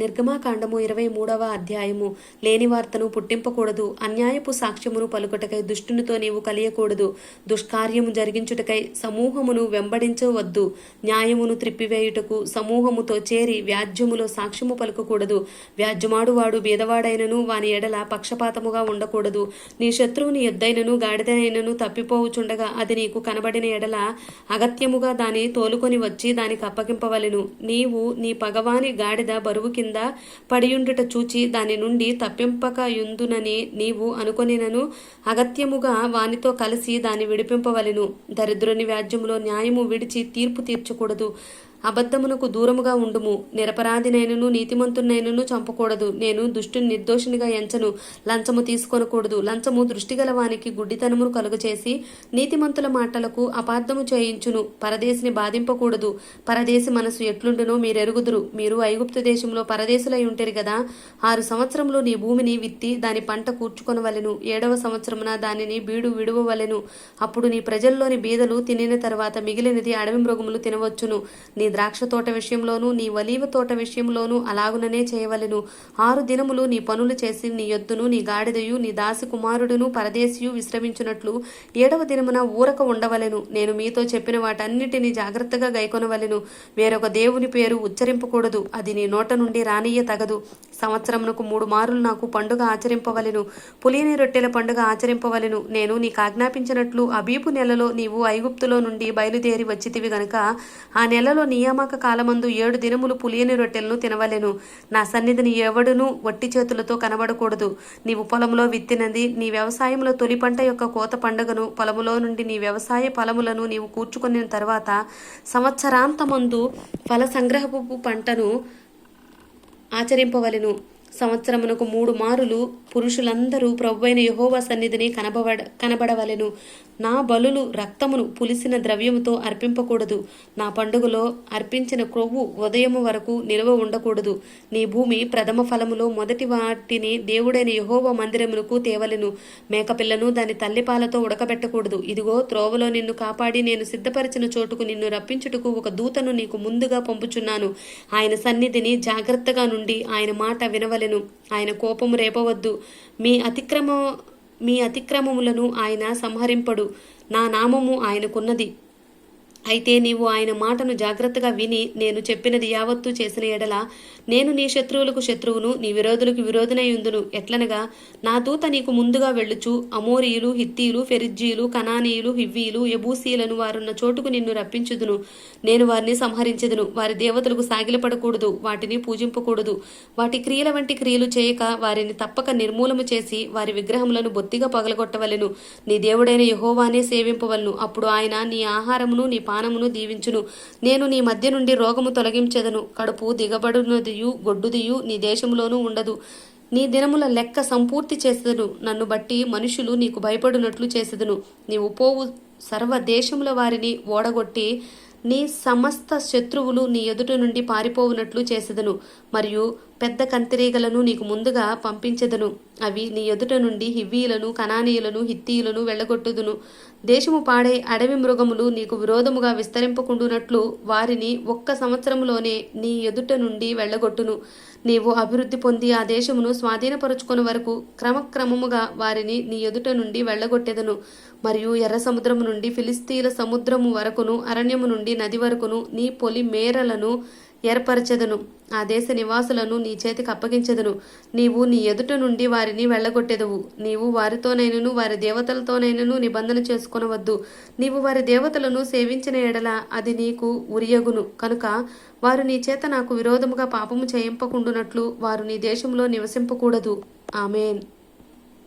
నిర్గమాకాండము ఇరవై మూడవ అధ్యాయము. లేని వార్తను పుట్టింపకూడదు. అన్యాయపు సాక్ష్యమును పలుకుటకై దుష్టునితో నీవు కలియకూడదు. దుష్కార్యము జరిగించుటకై సమూహమును వెంబడించవద్దు. న్యాయమును త్రిప్పివేయుటకు సమూహముతో చేరి వ్యాజ్యములో సాక్ష్యము పలుకకూడదు. వ్యాజ్యమాడువాడు బీదవాడైనను వాని ఎడల పక్షపాతముగా ఉండకూడదు. నీ శత్రువుని ఎద్దైనను గాడిదైనను తప్పిపోవుచుండగా అది నీకు కనబడిన ఎడల అగత్యముగా దాని తోలుకొని వచ్చి దానికి అప్పగింపవలెను. నీవు నీ పగవాని గాడిద బరువుకి కింద పడియుండుట చూచి దాని నుండి తప్పింపక యుందునని నీవు అనుకొనినను అగత్యముగా వానితో కలిసి దాన్ని విడిపింపవలెను. దరిద్రుని వ్యాజ్యములో న్యాయము విడిచి తీర్పు తీర్చకూడదు. అబద్ధమునకు దూరముగా ఉండుము. నిరపరాధినైనను నీతిమంతునైనను చంపకూడదు. నేను దుష్టుని నిర్దోషినిగా ఎంచను. లంచము తీసుకొనకూడదు. లంచము దృష్టిగల వానికి గుడ్డితనమును కలుగచేసి నీతిమంతుల మాటలకు అపార్థము చేయించును. పరదేశిని బాధింపకూడదు. పరదేశి మనసు ఎట్లుండునో మీరెరుగుదురు. మీరు ఐగుప్తు దేశంలో పరదేశులై ఉంటారు కదా ఆరు సంవత్సరంలో నీ భూమిని విత్తి దాని పంట కూర్చుకొనవలెను. ఏడవ సంవత్సరమున దానిని బీడు విడువవలెను. అప్పుడు నీ ప్రజల్లోని బీదలు తినిన తర్వాత మిగిలినది అడవి మృగములు తినవచ్చును. నీ ద్రాక్ష తోట విషయంలోనూ నీ వలీవ తోట విషయంలోనూ అలాగుననే చేయవలెను. ఆరు దినములు నీ పనులు చేసి నీ యొద్దును నీ గాడిదయు నీ దాసి కుమారుడును పరదేశియు విశ్రమించున్నట్లు ఏడవ దినమున ఊరక ఉండవలెను. నేను మీతో చెప్పిన వాటన్నిటిని జాగ్రత్తగా గైకొనవలెను. వేరొక దేవుని పేరు ఉచ్చరింపకూడదు. అది నీ నోట నుండి రానియ్య తగదు. సంవత్సరమునకు మూడు మారులు నాకు పండుగ ఆచరింపవలెను. పులియని రొట్టెల పండుగ ఆచరింపవలెను. నేను నీకు ఆజ్ఞాపించినట్లు అబీపు నెలలో నీవు ఐగుప్తులో నుండి బయలుదేరి వచ్చితివి గనక ఆ నెలలో నియామక కాలమందు ఏడు దినములు పులియని రొట్టెలను తినవలెను. నా సన్నిధిని ఎవడునూ వట్టి చేతులతో కనబడకూడదు. నీవు పొలంలో విత్తినది నీ వ్యవసాయంలో తొలి పంట యొక్క కోత పండుగను పొలములో నుండి నీ వ్యవసాయ ఫలములను నీవు కూర్చుకున్న తర్వాత సంవత్సరాంతమందు ఫల సంగ్రహపు పంటను ఆచరింపవలెను. సంవత్సరమునకు మూడు మారులు పురుషులందరూ ప్రభువైన యహోవా సన్నిధిని కనబడ కనబడవలెను. నా బలులు రక్తమును పులిసిన ద్రవ్యముతో అర్పింపకూడదు. నా పండుగలో అర్పించిన క్రొవ్వు ఉదయము వరకు నిల్వ ఉండకూడదు. నీ భూమి ప్రథమ ఫలములో మొదటి వాటిని దేవుడైన యహోవా మందిరమునకు తేవలెను. మేకపిల్లను దాని తల్లిపాలతో ఉడకబెట్టకూడదు. ఇదిగో త్రోవలో నిన్ను కాపాడి నేను సిద్ధపరిచిన చోటుకు నిన్ను రప్పించుటకు ఒక దూతను నీకు ముందుగా పంపుచున్నాను. ఆయన సన్నిధిని జాగ్రత్తగా నుండి ఆయన మాట వినవలెను. ఆయన కోపము రేపవద్దు. మీ అతిక్రమ మీ అతిక్రమములను ఆయన సంహరింపడు. నా నామము ఆయనకున్నది. అయితే నీవు ఆయన మాటను జాగ్రత్తగా విని నేను చెప్పినది యావత్తు చేసిన ఎడల నేను నీ శత్రువులకు శత్రువును నీ విరోధులకు విరోధనయుందును ఎట్లనగా నా దూత నీకు ముందుగా వెళ్ళుచు అమోరీయులు హిత్తీయులు ఫెరిజ్జీలు కనానీయులు హివ్వీయులు ఎబూసీలను వారున్న చోటుకు నిన్ను రప్పించుదును. నేను వారిని సంహరించదును. వారి దేవతలకు సాగిలపడకూడదు. వాటిని పూజింపకూడదు. వాటి క్రియల వంటి క్రియలు చేయక వారిని తప్పక నిర్మూలము చేసి వారి విగ్రహములను బొత్తిగా పగలగొట్టవలెను. నీ దేవుడైన యహోవానే సేవింపవలను. అప్పుడు ఆయన నీ ఆహారమును నీ పానమును దీవించును. నేను నీ మధ్య నుండి రోగము తొలగించెదను. కడుపు దిగబడునదియు గొడ్డుదియు నీ దేశంలోనూ ఉండదు. నీ దినముల లెక్క సంపూర్తి చేసేదను. నన్ను బట్టి మనుషులు నీకు భయపడినట్లు చేసేదను. నీవు పోవు సర్వ దేశముల వారిని ఓడగొట్టి నీ సమస్త శత్రువులు నీ ఎదుట నుండి పారిపోవునట్లు చేసేదను. మరియు పెద్ద కంతిరీగలను నీకు ముందుగా పంపించెదను. అవి నీ ఎదుట నుండి హివ్వీలను కనానీయులను హిత్తీయులను వెళ్ళగొట్టుదును. దేశము పాడై అడవి మృగములు నీకు విరోధముగా విస్తరింపకుండునట్లు వారిని ఒక్క సంవత్సరంలోనే నీ ఎదుట నుండి వెళ్ళగొట్టును. నీవు అభివృద్ధి పొంది ఆ దేశమును స్వాధీనపరుచుకుని వరకు క్రమక్రమముగా వారిని నీ ఎదుట నుండి వెళ్ళగొట్టెదను. మరియు ఎర్ర సముద్రము నుండి ఫిలిస్తీన్ల సముద్రము వరకును అరణ్యము నుండి నది వరకును నీ పొలి మేరలను ఏర్పరచెదను. ఆ దేశ నివాసులను నీ చేతికి అప్పగించెదను. నీవు నీ ఎదుట నుండి వారిని వెళ్ళగొట్టెదవు. నీవు వారితోనైనను వారి దేవతలతోనైనను నిబంధన చేసుకొనవద్దు. నీవు వారి దేవతలను సేవించిన ఎడల అది నీకు ఉరియగును. కనుక వారు నీ చేత నాకు విరోధముగా పాపము చేయింపకుండునట్లు వారు నీ దేశంలో నివసింపకూడదు. ఆమెన్.